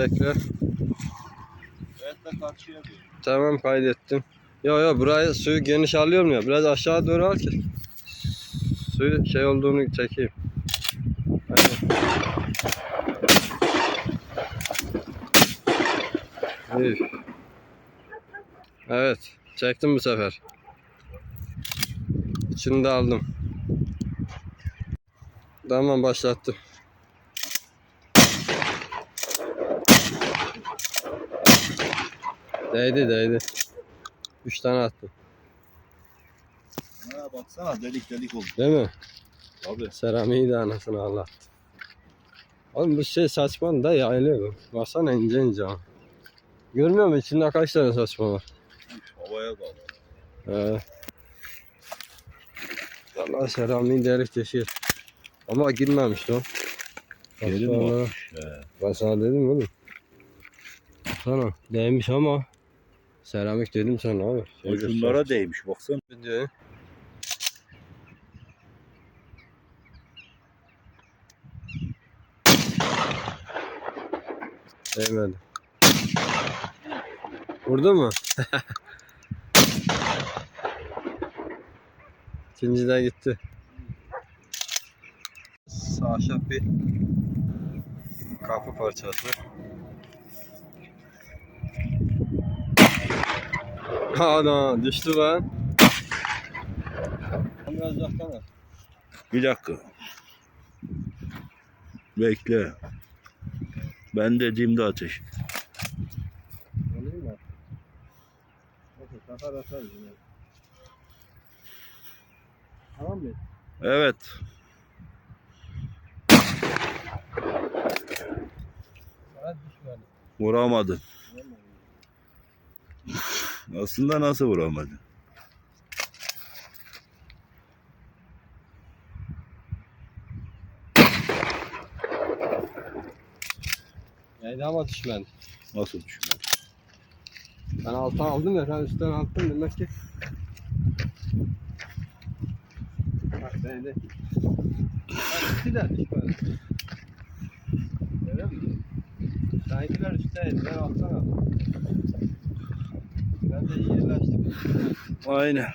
Bekle. Evet karşıya. Tamam kaydettim. Yo yo burayı suyu geniş alıyorum ya. Biraz aşağı doğru al ki. Suyu şey olduğunu çekeyim. Üf. Evet. Çektim bu sefer. İçini de aldım. Tamam başlattım. Değdi değdi. Üç tane attım. Ha baksana delik delik oldu. Değil mi? Abi. Seramiği de anasını Allah. Oğlum bu şey saçma da yayılıyor. Baksana ince ince ama. Görmüyor musun içinde kaç tane saçma var? Havaya kaldı. Ee, Allah seramiği delik deşir. Ama girmemiş lan. Geri mi bakmış? He. Ben sana dedim oğlum. Baksana değmiş ama seramik dedim sana abi. Şey Ucunlara değmiş baksana. Videoyu. Değmedi. Vurdu mu? İkinci de gitti. Ahşap bir kapı parçası. Ana düştü lan. Biraz uzaktan al. Bir dakika. Bekle. Ben dediğimde ateş. Alayım mı? Okey, takar atarız. Tamam mı? Evet. Vuramadın. Aslında nasıl vuramadın? Neydi ama düşmedi. Nasıl düşmedi? Ben alttan aldım ya sen üstten attın demek ki. Bak değdi. Ben iki de düşmedi. Öyle mi? Sen ikiler üstteydi ben alttan aldım. Ben de iyi yerleştim. Aynen.